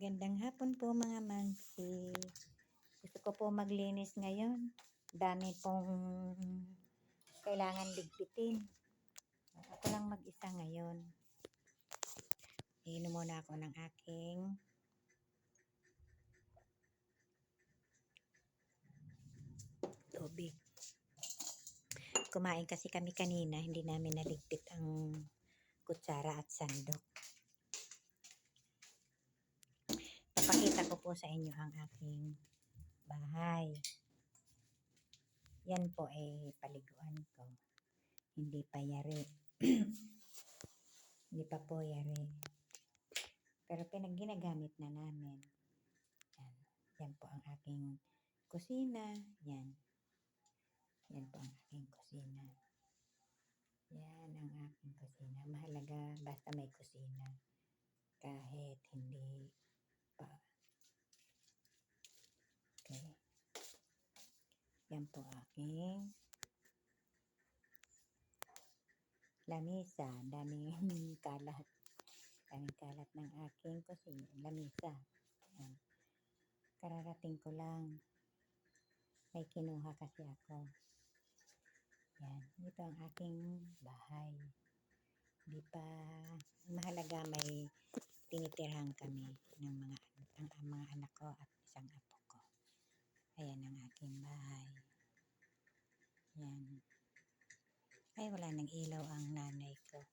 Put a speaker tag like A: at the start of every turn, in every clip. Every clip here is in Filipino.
A: Magandang hapon po mga mansi. Gusto ko po maglinis ngayon. Dami pong kailangan ligpitin. Ako lang mag-isa ngayon. Iinom muna ako ng aking tubig. Kumain kasi kami kanina, hindi namin naligpit ang kutsara at sandok. Papakita ko po sa inyo ang aking bahay. Yan po ay paliguan ko. Hindi pa yari. Hindi pa po yari. Pero pinag ginagamit na namin. Yan. Yan po ang aking kusina. Yan. Yan po ang aking kusina. Yan ang aking kusina. Mahalaga basta may kusina. Kahit hindi pa. Okay. Yan po aking lamisa. Daming kalat. Daming kalat ng aking kusina. Lamisa. Yan. Kararating ko lang. May kinuha kasi ako. Yan. Ito ang aking bahay. Di pa mahalaga may tinitirhan kami ng mga ang, ang mga anak ko at isang apo ko. Ayan ang aking bahay. Yan. Ay, wala nang ilaw ang nanay ko.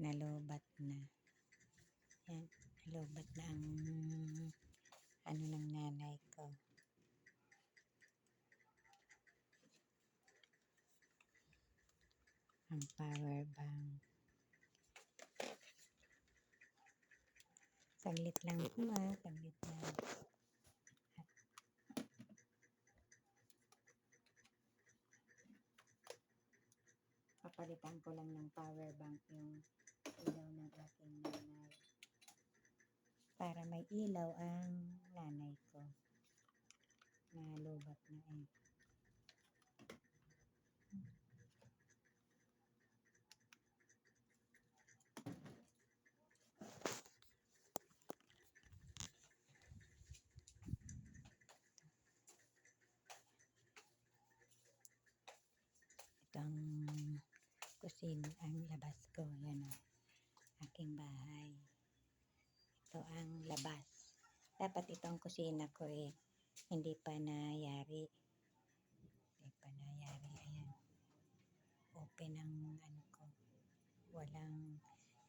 A: Nalobat na. Yan. Nalobat na ang ano ng nanay ko. Ang power bank. Saglit lang po ah. Saglit lang. Papalitan ko lang ng power bank yung ilaw ng aking nanay. Para may ilaw ang nanay ko. Nalubat na eh. Ito ang kusina, ang labas ko. Yan o. Aking bahay. Ito ang labas. Dapat itong kusina ko eh. Hindi pa nayari. Hindi pa nayari. Ayan. Open ang ano ko. Walang,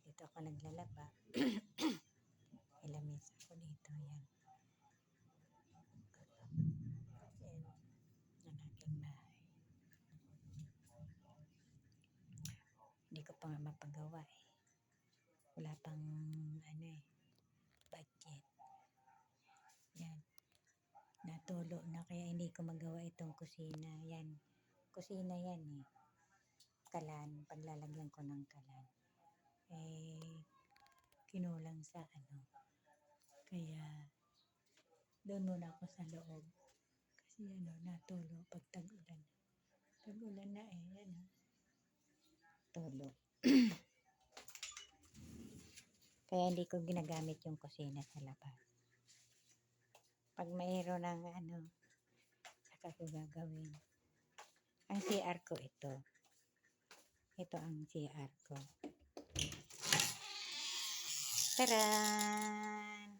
A: dito ako naglalaba. Ilamis ako dito. Yan. Yan. Ang aking bahay. Hindi ko pa nga mapagawa eh. Wala pang ano eh, budget. Yan. Natulo na kaya hindi ko magawa itong kusina. Yan. Kusina yan eh. Kalan. Paglalagyan ko ng kalan. Eh, kinulang sa ano. Kaya, doon muna ako sa loob. Kasi ano, natulo pag tag-ulan. Tag-ulan na eh. Yan ah. Tulo. Kaya hindi ko ginagamit yung kusina sa labas. Pag mayroon ng ano, saka ko gagawin. Ang CR ko ito. Ito ang CR ko. Taran!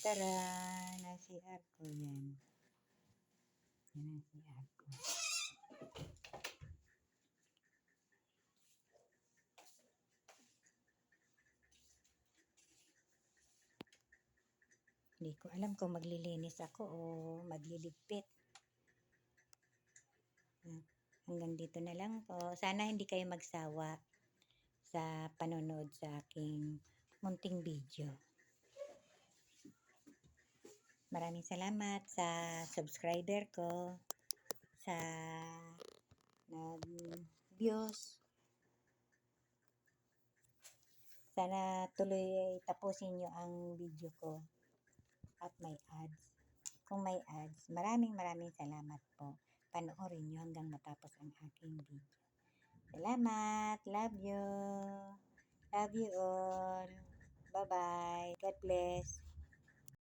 A: Taran! Ang CR ko yan. Yan ang CR ko. Hindi ko alam kung maglilinis ako o magliligpit. Ah, Hanggang dito na lang po. Sana hindi kayo magsawa sa panonood sa aking munting video. Maraming salamat sa subscriber ko, sa nag-views. Sana tuloy tapusin nyo ang video ko at may ads. Kung may ads, maraming maraming salamat po. Panoorin nyo hanggang matapos ang aking video. Salamat! Love you! Love you all. Bye-bye. God bless.